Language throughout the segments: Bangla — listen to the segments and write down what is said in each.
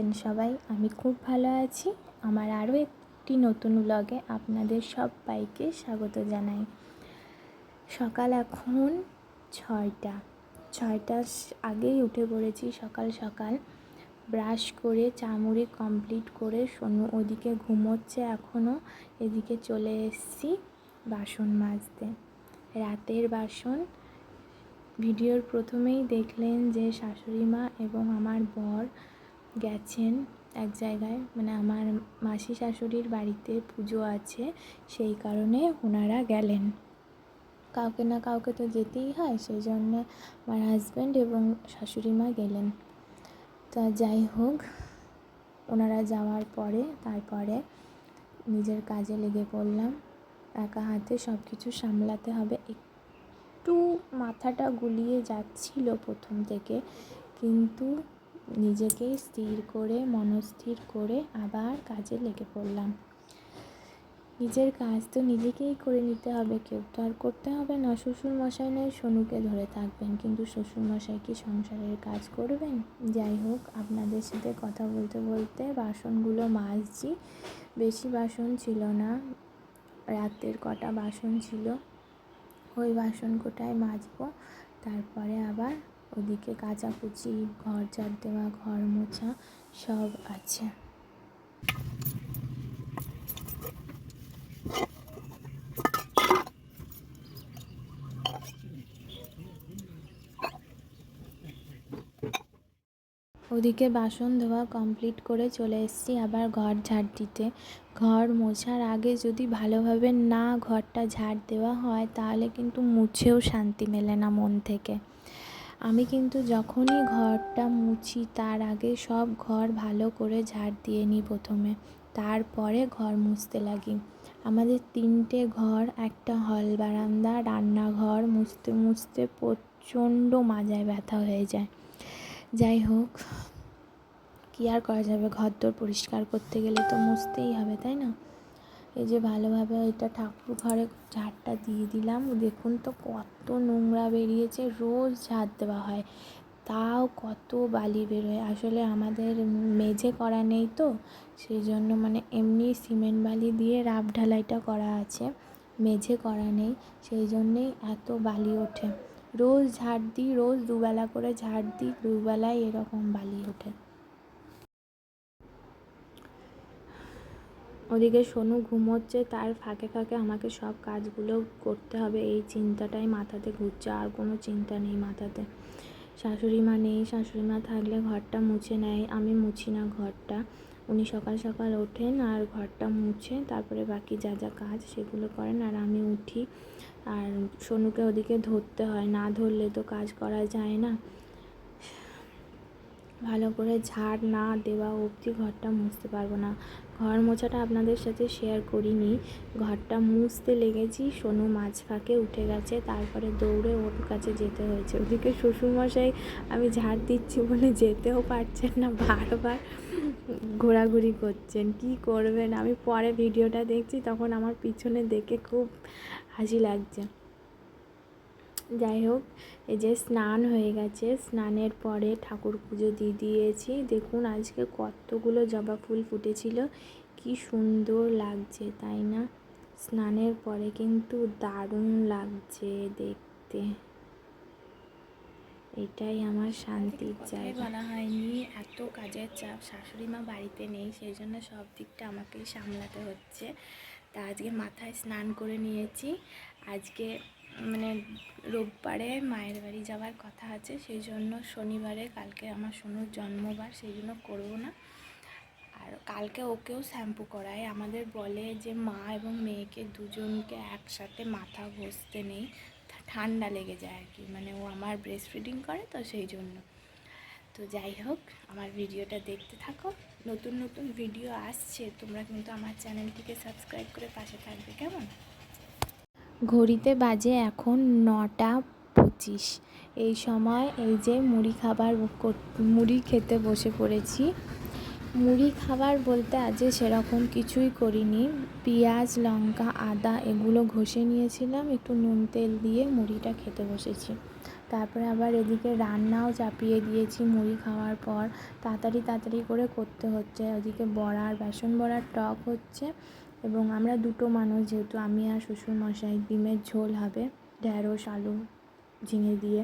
আছেন সবাই? আমি খুব ভালো আছি। আমার আরও একটি নতুন ব্লগে আপনাদের সবাইকে স্বাগত জানাই। সকাল এখন ছয়টা। ছয়টার আগেই উঠে পড়েছি সকাল সকাল। ব্রাশ করে, চামুড়ি কমপ্লিট করে সোনু ওদিকে ঘুমোচ্ছে এখনও। এদিকে চলে এসেছি বাসন মাজতে। রাতের বাসন ভিডিওর প্রথমেই দেখলেন যে শাশুড়ি মা এবং আমার বর গেছেন এক জায়গায়। মানে আমার মাসি শাশুড়ির বাড়িতে পুজো আছে, সেই কারণে ওনারা গেলেন। কাউকে না কাউকে তো যেতেই হয়, সেই জন্য আমার হাজব্যান্ড এবং শাশুড়ি মা গেলেন। তা যাই হোক, ওনারা যাওয়ার পরে, তারপরে নিজের কাজে লেগে পড়লাম। একা হাতে সব কিছু সামলাতে হবে। একটু মাথাটা গুলিয়ে যাচ্ছিল প্রথম থেকে, কিন্তু নিজেকেই স্থির করে, মনস্থির করে আবার কাজে লেগে পড়লাম। নিজের কাজ তো নিজেকেই করে নিতে হবে, কেউ তো আর করতে হবে না। শ্বশুর মশাই নয়, সোনুকে ধরে থাকবেন। কিন্তু শ্বশুর মশাই কি সংসারের কাজ করবেন? যাই হোক, আপনাদের সাথে কথা বলতে বলতে বাসনগুলো মাজছি। বেশি বাসন ছিল না। রাতের কটা বাসন ছিল, ওই বাসন কোটায় মাজবো। তারপরে আবার ওদিকে কাচাকুচি ঘর ঝাড় দেওয়া, ঘর মোছা, সব আছে। ওদিকে বাসন ধোয়া কমপ্লিট করে চলে এসেছি, আবার ঘর ঝাড় দিতে। ঘর মোছার আগে যদি ভালোভাবে না ঘরটা ঝাড় দেওয়া হয়, তাহলে কিন্তু মুছেও শান্তি মেলে না মন থেকে। আমি কিন্তু যখনই ঘরটা মুছি, তার আগে সব ঘর ভালো করে ঝাড় দিয়ে নিই প্রথমে। তারপরে ঘর মুছতে লাগি। আমাদের তিনটে ঘর, একটা হল বারান্দা, রান্নাঘর, মুছতে মুছতে প্রচণ্ড মাজায় ব্যথা হয়ে যায়। যাই হোক, কী আর করা যাবে? ঘর দোর পরিষ্কার করতে গেলে তো মুছতেই হবে, তাই না? এই যে ভালোভাবে এটা ঠাকুর ঘরে ঝাড়টা দিয়ে দিলাম। দেখুন তো কত নোংরা বেরিয়েছে, রোজ ঝাড় দেওয়া হয়। তাও কত বালি বেরোয় আসলে আমাদের মেঝে করা নেই তো সেই জন্য মানে এমনি সিমেন্ট বালি দিয়ে রাব ঢালাইটা করা আছে। মেঝে করা নেই সেই জন্যেই এত বালি ওঠে। রোজ ঝাড় দিই, রোজ দুবেলা করে ঝাড় দিই, দুবেলায় এরকম বালি ওঠে। ওদিকে সোনু ঘুমোচ্ছে, তার ফাঁকে ফাঁকে আমাকে সব কাজগুলো করতে হবে। এই চিন্তাটাই মাথাতে ঘুরছে, আর কোনো চিন্তা নেই মাথাতে। শাশুড়ি মা নেই, শাশুড়ি মা থাকলে ঘরটা মুছে নেয়। আমি মুছি না ঘরটা। উনি সকাল সকাল ওঠেন আর ঘরটা মুছে, তারপরে বাকি যা যা কাজ সেগুলো করেন আর আমি উঠি। আর সোনুকে ওদিকে ধরতে হয়, না ধরলে তো কাজ করা যায় না। ভালো করে ঝাড় না দেওয়া অবধি ঘরটা মুছতে পারব না। ঘর মোছাটা আপনাদের সাথে শেয়ার করিনি। ঘরটা মুছতে লেগেছি, সোনু মাছ ফাঁকে উঠে গেছে, তারপরে দৌড়ে ওর কাছে যেতে হয়েছে। ওদিকে শ্বশুরমশাই, আমি ঝাড় দিচ্ছি বলে যেতেও পারছেন না, বারবার ঘোরাঘুরি করছেন। কি করবেন? আমি পরে ভিডিওটা দেখছি, তখন আমার পিছনে দেখে খুব হাসি লাগছে। যাই হোক এই যে স্নান হয়ে গেছে। স্নানের পরে ঠাকুর পুজো দিয়ে দিয়েছি। দেখুন আজকে কতগুলো জবা ফুল ফুটেছিল। কি সুন্দর লাগছে তাই না? স্নানের পরে কিন্তু দারুণ লাগছে দেখতে। এটাই আমার শান্তির জায়গা। বলা হয়নি এত কাজের চাপ। শাশুড়ি মা বাড়িতে নেই সেই জন্য সব দিকটা আমাকেই সামলাতে হচ্ছে। তা আজকে মাথায় স্নান করে নিয়েছি। আজকে মানে রোববারে মায়ের বাড়ি যাওয়ার কথা আছে, সেই জন্য শনিবারে কালকে আমার সোনুর জন্মবার, সেই জন্য করব না। আর কালকে ওকেও শ্যাম্পু করায় আমাদের বলে যে মা এবং মেয়েকে দুজনকে একসাথে মাথা ঘষতে নেই ঠান্ডা লেগে যায় আর কি। মানে ও আমার ব্রেস্ট ফিডিং করে তো সেই জন্য। তো যাই হোক, আমার ভিডিওটা দেখতে থাকো। নতুন নতুন ভিডিও আসছে, তোমরা কিন্তু আমার চ্যানেলটিকে সাবস্ক্রাইব করে পাশে থাকবে, কেমন? ঘড়িতে বাজে এখন নটা পঁচিশ। এই সময় এই যে মুড়ি খাবার মুড়ি খেতে বসে পড়েছি। মুড়ি খাবার বলতে আজকে সেরকম কিছুই করিনি। পেঁয়াজ, লঙ্কা, আদা এগুলো ঘষে নিয়েছিলাম, একটু নুন তেল দিয়ে মুড়িটা খেতে বসেছি। তারপরে আবার এদিকে রান্নাও চাপিয়ে দিয়েছি মুড়ি খাওয়ার পর। তাড়াতাড়ি তাড়াতাড়ি করে করতে হচ্ছে। ওদিকে বড়ার, বেসন বড়ার টক হচ্ছে। এবং আমরা দুটো মানুষ, যেহেতু আমি আর শ্বশুরমশাই, ডিমের ঝোল হবে ঢ্যাঁড়স আলু ঝিঙে দিয়ে।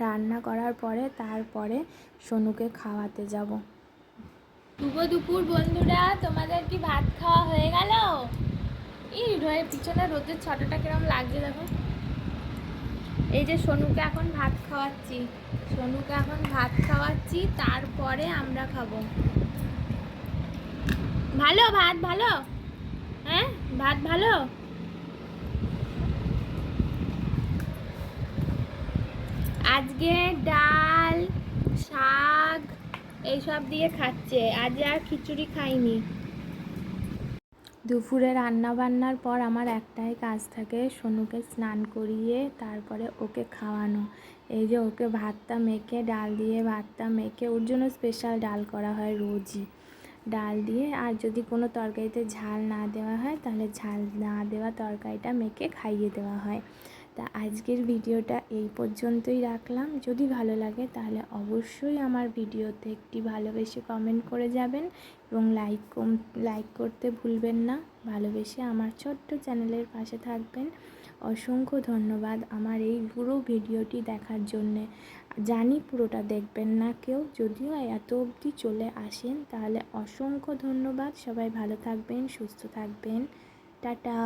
রান্না করার পরে তারপরে সোনুকে খাওয়াতে যাব। শুভ দুপুর বন্ধুরা, তোমাদের কি ভাত খাওয়া হয়ে গেল? এই রয়ে পিছনে রোদের ছটাটা কিরম লাগছে দেখো। এই যে সোনুকে এখন ভাত খাওয়াচ্ছি, সোনুকে এখন ভাত খাওয়াচ্ছি, তারপরে আমরা খাব। ভালো ভাত, ভালো? ভাত ভালো? আজকে ডাল, শাক এইসব দিয়ে খাচ্ছে। আজ আর খিচুড়ি খাইনি। দুপুরে রান্না বান্নার পর আমার একটাই কাজ থাকে, সোনুকে স্নান করিয়ে তারপরে ওকে খাওয়ানো। এই যে ওকে ভাতটা মেখে, ডাল দিয়ে ভাতটা মেখে, ওর জন্য স্পেশাল ডাল করা হয় রোজই। ডাল দিয়ে, আর যদি কোনো তরকারিতে ঝাল না দেওয়া হয়, তাহলে ঝাল না দেওয়া তরকারিটা মেখে খাইয়ে দেওয়া হয়। তা আজকের ভিডিওটা এই পর্যন্তই রাখলাম। যদি ভালো লাগে, তাহলে অবশ্যই আমার ভিডিওতে একটি ভালোবেসে কমেন্ট করে যাবেন এবং লাইক কম, লাইক করতে ভুলবেন না। ভালোবেসে আমার ছোট্ট চ্যানেলের পাশে থাকবেন। অসংখ্য ধন্যবাদ আমার এই পুরো ভিডিওটি দেখার জন্যে। জানি পুরোটা দেখবেন না কেউ, যদিও এত অবধি চলে আসেন, তাহলে অসংখ্য ধন্যবাদ। সবাই ভালো থাকবেন, সুস্থ থাকবেন। টাটা।